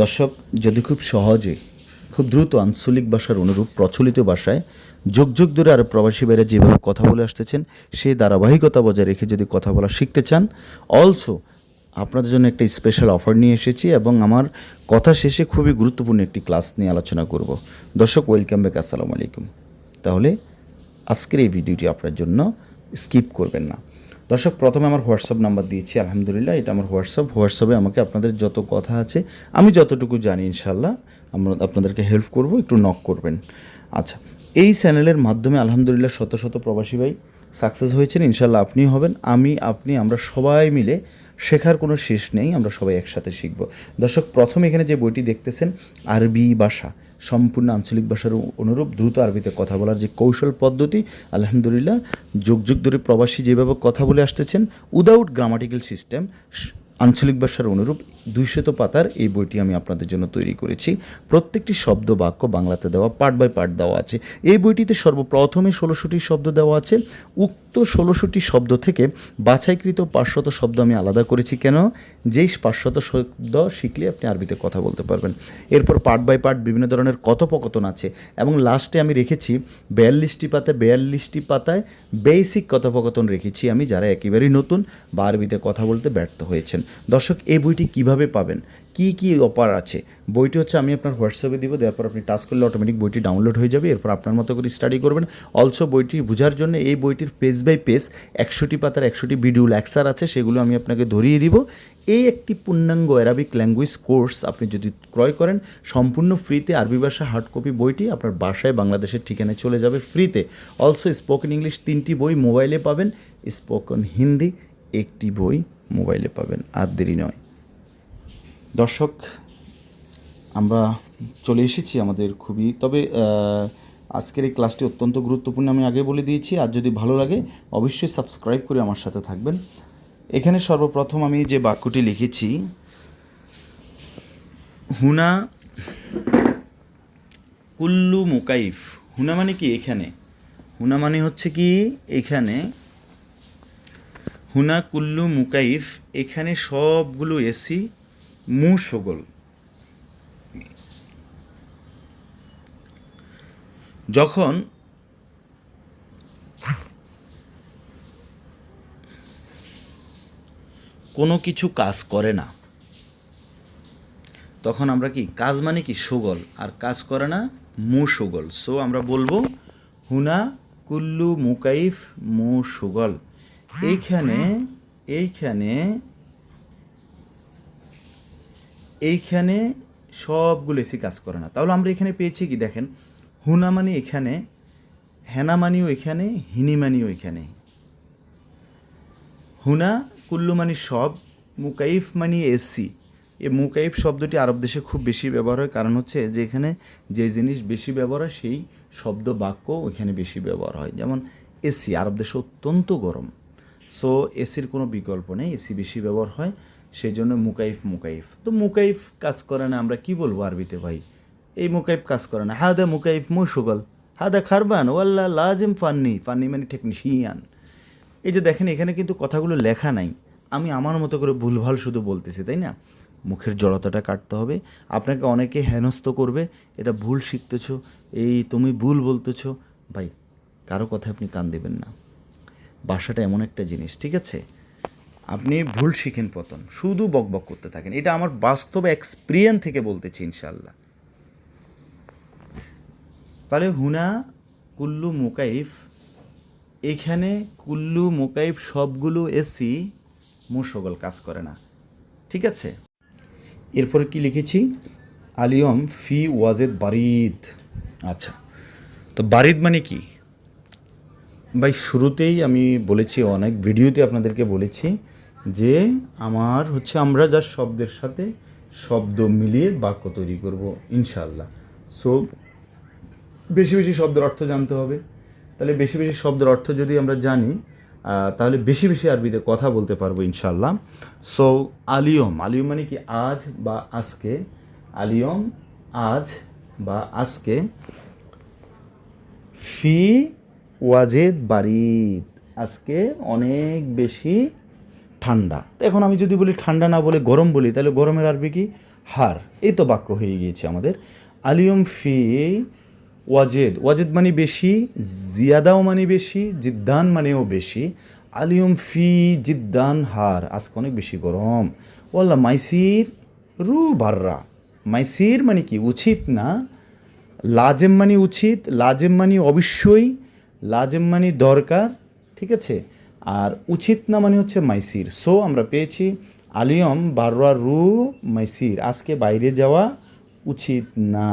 দর্শক, যদি খুব সহজে, খুব দ্রুত আঞ্চলিক ভাষার অনুরূপ প্রচলিত ভাষায় যোগ যোগ ধরে আর প্রবাসী বাইরে যেভাবে কথা বলে আসতেছেন, সেই ধারাবাহিকতা বজায় রেখে যদি কথা বলা শিখতে চান অলসো আপনাদের জন্য একটা স্পেশাল অফার নিয়ে এসেছি এবং আমার কথা শেষে খুবই গুরুত্বপূর্ণ একটি ক্লাস নিয়ে আলোচনা করব। দর্শক ওয়েলকাম ব্যাক আসসালামু আলাইকুম। তাহলে আজকের এই ভিডিওটি আপনার জন্য স্কিপ করবেন না। দর্শক, প্রথমে আমার হোয়াটসঅ্যাপ নাম্বার দিয়েছি, আলহামদুলিল্লাহ, এটা আমার হোয়াটসঅ্যাপ। হোয়াটসঅ্যাপে আমাকে আপনাদের যত কথা আছে, আমি যতটুকু জানি ইনশাল্লাহ আমরা আপনাদেরকে হেল্প করব, একটু নক করবেন। আচ্ছা এই চ্যানেলের মাধ্যমে আলহামদুলিল্লাহ শত শত প্রবাসী ভাই সাকসেস হয়েছেন ইনশাল্লাহ আপনি হবেন, আমি, আপনি, আমরা সবাই মিলে শেখার কোনো শেষ নেই, আমরা সবাই একসাথে শিখব। দর্শক, প্রথম এখানে যে বইটি দেখতেছেন, আরবি ভাষা সম্পূর্ণ আঞ্চলিক ভাষার অনুরূপ দ্রুত আরবিতে কথা বলার যে কৌশল পদ্ধতি, আলহামদুলিল্লাহ, যুগ যুগ ধরে প্রবাসী যেভাবে কথা বলে আসতেছেন উদাউট গ্রামাটিক্যাল সিস্টেম আঞ্চলিক ভাষার অনুরূপ দুইশত পাতার এই বইটি আমি আপনাদের জন্য তৈরি করেছি। প্রত্যেকটি শব্দ বাক্য বাংলাতে দেওয়া পার্ট বাই পার্ট দেওয়া আছে। এই বইটিতে সর্বপ্রথমে ষোলোশোটি শব্দ দেওয়া আছে। উক্ত ষোলোশোটি শব্দ থেকে বাছাইকৃত পাঁচশত শব্দ আমি আলাদা করেছি কেন? যেই পাঁচশত শব্দ শিখলে আপনি আরবিতে কথা বলতে পারবেন। এরপর পার্ট বাই পার্ট বিভিন্ন ধরনের কথোপকথন আছে এবং লাস্টে আমি রেখেছি বিয়াল্লিশটি পাতায় বিয়াল্লিশটি পাতায় বেসিক কথোপকথন রেখেছি আমি যারা একেবারেই নতুন বা আরবিতে কথা বলতে ব্যর্থ হয়েছেন। দর্শক, এই বইটি কীভাবে পাবেন? কি কি অফার আছে? বইটি হচ্ছে আমি আপনার হোয়াটসঅ্যাপে দিব, দেওয়ার পর আপনি টাচ করলে অটোমেটিক বইটি ডাউনলোড হয়ে যাবে। এরপর আপনার মতো করে স্টাডি করবেন। অলসো বইটি বোঝার জন্য এই বইটির পেজ বাই পেজ একশোটি পাতার একশোটি ভিডিও লেকচার আছে, সেগুলো আমি আপনাকে ধরিয়ে দিব। এই একটি পূর্ণাঙ্গ অ্যারাবিক ল্যাঙ্গুয়েজ কোর্স আপনি যদি ক্রয় করেন, সম্পূর্ণ ফ্রিতে আরবি ভাষা হার্ড কপি বইটি আপনার বাসায় বাংলাদেশের ঠিকানায় চলে যাবে ফ্রিতে অলসো স্পোকেন ইংলিশ তিনটি বই মোবাইলে পাবেন। স্পোকেন হিন্দি একটি বই মোবাইলে পাবেন। আর দেরি নয়। দর্শক, আমরা চলে এসেছি আমাদের খুবই, তবে আজকের এই ক্লাসটি অত্যন্ত গুরুত্বপূর্ণ। আমি আগে বলে দিয়েছি, আর যদি ভালো লাগে, অবশ্যই সাবস্ক্রাইব করে আমার সাথে থাকবেন। এখানে সর্বপ্রথম আমি যে বাক্যটি লিখেছি, হুনা কুল্লু মুকাইফ। হুনা মানে কি? এখানে। হুনা মানে হচ্ছে কি? এখানে। হুনা কুল্লু মুকাইফ, এখানে সবগুলো এসি মুসগল। যখন কোনো কিছু কাজ করে না, তখন আমরা কি, কাজ মানে কি, সুগল, আর কাজ করে না মু সুগল সো আমরা বলব, হুনা কুল্লু মুকাইফ মু সুগল এইখানে এইখানে এইখানে সবগুলো এসি কাজ করে না। তাহলে আমরা এখানে পেয়েছি কি দেখেন? হুনা মানে এখানে হেনা মানিও এখানে হিনি মানিও এখানে। হুনা কুল্লু মানি সব মুকাইফ মানি এসি। এ মুকাইফ শব্দটি আরব দেশে খুব বেশি ব্যবহার হয়। কারণ হচ্ছে যে এখানে যে জিনিস বেশি ব্যবহার হয়, সেই শব্দ বাক্য ওইখানে বেশি ব্যবহার হয়। যেমন এসি, আরব দেশে অত্যন্ত গরম। সো এসির কোনো বিকল্প নেই, এসি বেশি ব্যবহার হয়। সেই জন্য মুকাইফ মুকাইফ। তো মুকাইফ কাজ করে না, আমরা কি বলব আরবিতে ভাই? এই মুকাইফ কাজ করে না। হাদা মুকাইফ মুসুগল হাদা খারবান, ওয়াল্লা লাজিম ফান্নি। ফান্নি মানে টেকনিশিয়ান এই যে দেখেন, এখানে কিন্তু কথাগুলো লেখা নাই। আমি আমার মতো করে ভুলভাল শুধু বলতেছি, তাই না? মুখের জড়তাটা কাটতে হবে। আপনাকে অনেকে হেনস্থ করবে, এটা ভুল শিখতেছ, এই তুমি ভুল বলতেছ। ভাই, কারও কথায় আপনি কান দেবেন না। বাসাটা এমন একটা জিনিস, ঠিক আছে? আপনি ভুল শিখেন পতন। শুধু বকবক করতে থাকেন। এটা আমার বাস্তব এক্সপিরিয়েন্স থেকে বলতেছি ইনশাল্লাহ তাহলে হুনা, কুল্লু, মুকাইফ, এখানে কুল্লু, মুকাইফ সবগুলো এসি মুসগল কাজ করে না। ঠিক আছে? এরপরে কি লিখেছি? আলিয়ম ফি ওয়াজেদ বারিদ। আচ্ছা তো বারিদ মানে কি? ভাই, শুরুতেই আমি বলেছি, অনেক ভিডিওতে আপনাদেরকে বলেছি যে আমার হচ্ছে আমরা যার শব্দের সাথে শব্দ মিলিয়ে বাক্য তৈরি করব ইনশাল্লাহ সো বেশি বেশি শব্দের অর্থ জানতে হবে। তাহলে বেশি বেশি শব্দের অর্থ যদি আমরা জানি তাহলে বেশি বেশি আরবিতে কথা বলতে পারব ইনশাল্লাহ সো আলিয়ম আলিয়ম মানে কি আজ বা আজকে? আলিয়ম, আজ বা আজকে। ফি ওয়াজেদ বারিদ। আজকে অনেক বেশি ঠান্ডা। এখন আমি যদি বলি ঠান্ডা না বলে গরম বলি, তাহলে গরমের আরবি কি? হার। এই তো বাক্য হয়ে গিয়েছে আমাদের। আলিয়ম ফি ওয়াজেদ। ওয়াজেদ মানে বেশি, জিয়াদাও মানে বেশি, জিদ্দান মানেও বেশি। আলিয়ম ফি জিদ্দান হার। আজকে অনেক বেশি গরম। ওয়াল্লা মাইসির রু বাররা। মাইসির মানে কি? উচিত না। লাজেম মানে উচিত, লাজেম মানে অবশ্যই, লাজেম মানে দরকার। ঠিক আছে? আর উচিত না মানে হচ্ছে মাইসির। সো আমরা পেয়েছি আলিয়ম বারোয়া রু মাইসির। আজকে বাইরে যাওয়া উচিত না।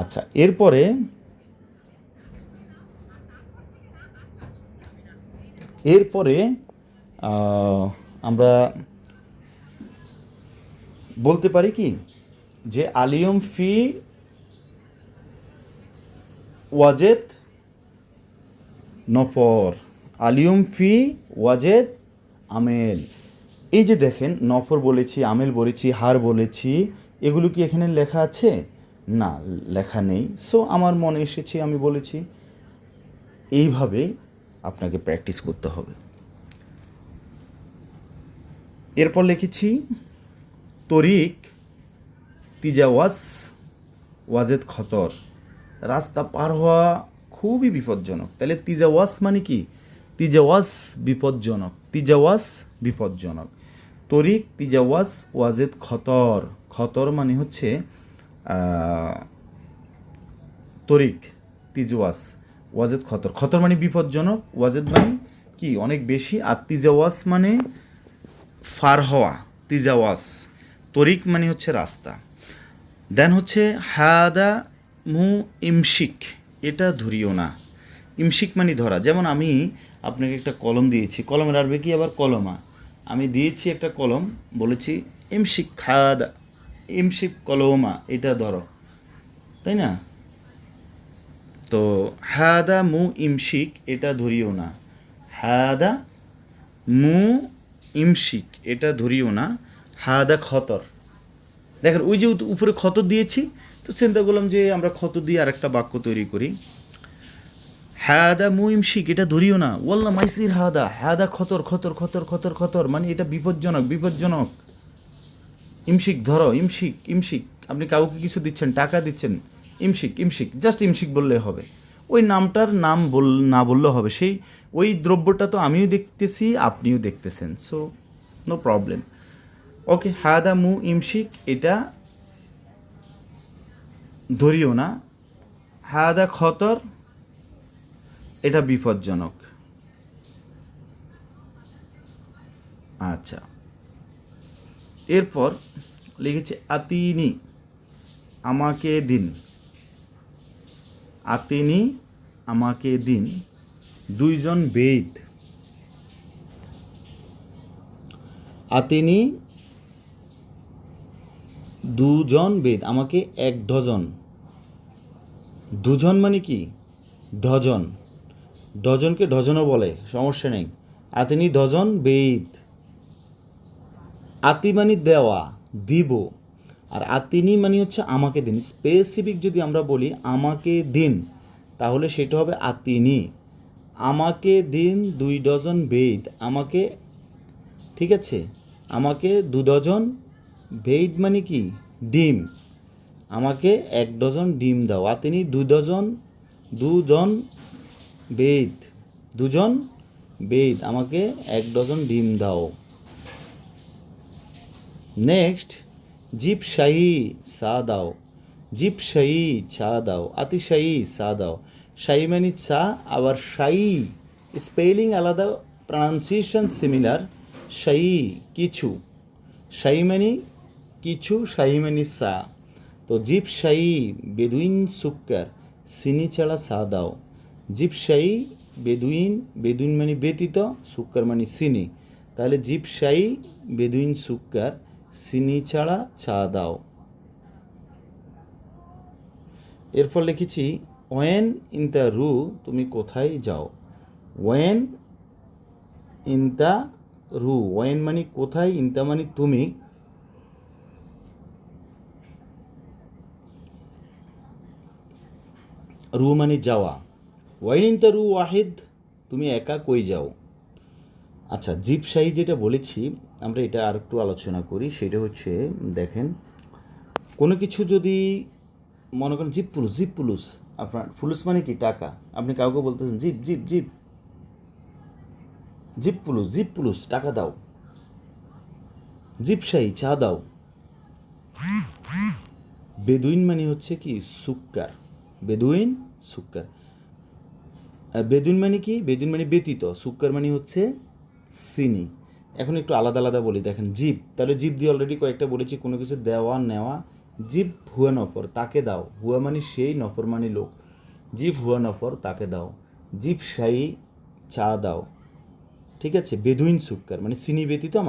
আচ্ছা এরপরে এরপরে আমরা বলতে পারি কি যে আলিয়ম ফি ওয়াজেদ নফর। আলিয়ম ফি ওয়াজেদ আমেল। এই যে দেখেন, নফর বলেছি, আমেল বলেছি, হার বলেছি, এগুলো কি এখানে লেখা আছে? না, লেখা নেই। সো আমার মনে এসেছে, আমি বলেছি, এইভাবে আপনাকে প্র্যাকটিস করতে হবে। এরপর লিখেছি, তরিক তিজাওয়াস ওয়াজেদ খতর। রাস্তা পার হওয়া খুবই বিপজ্জনক। তাহলে তিজাওয়াস মানে কি? তিজাওয়াস বিপজ্জনক তিজাওয়াস বিপজ্জনক। তরিক তিজাওয়াস ওয়াজেদ খতর। খতর মানে হচ্ছে তরিক তিজওয়াস ওয়াজেদ খতর। খতর মানে বিপজ্জনক, ওয়াজেদ মানে কি? অনেক বেশি। আর তিজাওয়াস মানে ফার হওয়া তিজাওয়াস তরিক মানে হচ্ছে রাস্তা। দেন হচ্ছে হাদা মু ইমশিক। এটা ধরিও না। ইমশিক মানে ধরা। যেমন আমি আপনাকে একটা কলম দিয়েছি। কলমের আরবে কি? আবার কলমা। আমি দিয়েছি একটা কলম, বলেছি ইমশিক খাদা, ইমশিক কলমা, এটা ধরো। তাই না? তো হাদা মু ইমশিক, এটা ধরিও না। হাদা মু ইমশিক, এটা ধরিও না। হাদা খতর। দেখেন, ওই যে উপরে ক্ষত দিয়েছি, তো চিন্তা করলাম যে আমরা ক্ষত দিয়ে আরেকটা বাক্য তৈরি করি। হাদা মু ইমশিক এটা ধরিও না। ওয়াল্লা মাইসির হাদা। হাদা খতর খতর খতর খতর খতর। মানে এটা বিপজ্জনক বিপজ্জনক। ইমশিক ধরো, ইমশিক ইমশিক। আপনি কাউকে কিছু দিচ্ছেন, টাকা দিচ্ছেন, ইমশিক ইমশিক। জাস্ট ইমশিক বললে হবে। ওই নামটার নাম বল, না বললে হবে। সেই, ওই দ্রব্যটা তো আমিও দেখতেছি, আপনিও দেখতেছেন। সো নো প্রবলেম ওকে হাদা মু ইমশিক, এটা ধরিও না। হাদা খতর এটা বিপজ্জনক। আচ্ছা। এরপর লিখেছে, আতিনি, আমাকে দিন। আতিনি, আমাকে দিন। দুইজন বেদ। আতিনি, দুজন বেদ, আমাকে এক ডজন। দুজন মানে কি? ডজন। ডজনকে ডজনও বলে, সমস্যা নেই। আতিনি ডজন বেদ আতি মানে দেওয়া, দিব। আর আতিনি মানে হচ্ছে আমাকে দিন। স্পেসিফিক যদি আমরা বলি আমাকে দিন, তাহলে সেটা হবে আতিনি। আমাকে দিন দুই ডজন বেদ আমাকে, ঠিক আছে? আমাকে দু ডজন বেদ মানে কি? ডিম। আমাকে এক ডজন ডিম দাও। আতিনি দু ডজন দুজন বেদ। দুজন বেদ। আমাকে এক ডজন ডিম দাও। নেক্সট জিপ শাহি চা দাও। জিপ শাহি চা দাও। আতি শাহি চা দাও। শাহি মানে চা, আবার শাহি স্পেলিং আলাদা প্রনাউন্সিয়েশন সিমিলার শাহি কিছু। শাহি মানে কিছু শাহি মানে চা। তো জিপ শাহি বেদুইন সুক্কার চিনি ছাড়া চা দাও। জিপ বেদুইন বেদুইন মানে ব্যতীত, সুক্কার মানে চিনি তাহলে জিপ বেদুইন, সুক্কার চিনি ছাড়া চা দাও। এরপর লিখেছি, ওয়েন ইন দ্য রু, তুমি কোথায় যাও? ওয়েন ইন দ্য রু। ওয়েন মানে কোথায় ইনতা মানে তুমি। রু মানে যাওয়া। ওয়াইন ইন দ্য রু ওয়াহিদ, তুমি একা কই যাও? আচ্ছা জিপশাহী যেটা বলেছি, আমরা এটা আর একটু আলোচনা করি, সেটা হচ্ছে, দেখেন, কোনো কিছু যদি মনে করেন জিপ পুলুস জিপ পুলুস, আপনার ফুলুস মানে কি? টাকা। আপনি কাউকে বলতেছেন, জিপ জিপ জিপ। জিপ পুলুস জিপ পুলুস, টাকা দাও। জিপশাহী চা দাও। বেদুইন মানে হচ্ছে কি? সুক্কার। বেদুইন, সুক্কার। আর বেদুইন মানে কি? বেদুন মানে ব্যতীত। সুক্কার মানে হচ্ছে চিনি এখন একটু আলাদা আলাদা বলি, দেখেন, জীব। তাহলে জীব দিয়ে অলরেডি কয়েকটা বলেছি, কোনো কিছু দেওয়া, নেওয়া। জীব হুয়া নফর, তাকে দাও। হুয়া মানে সেই, নফর মানে লোক। জীব হুয়া নফর, তাকে দাও। জীব শাহী চা দাও। ঠিক আছে? বেদুইন সুক্কার মানে চিনি ব্যতীত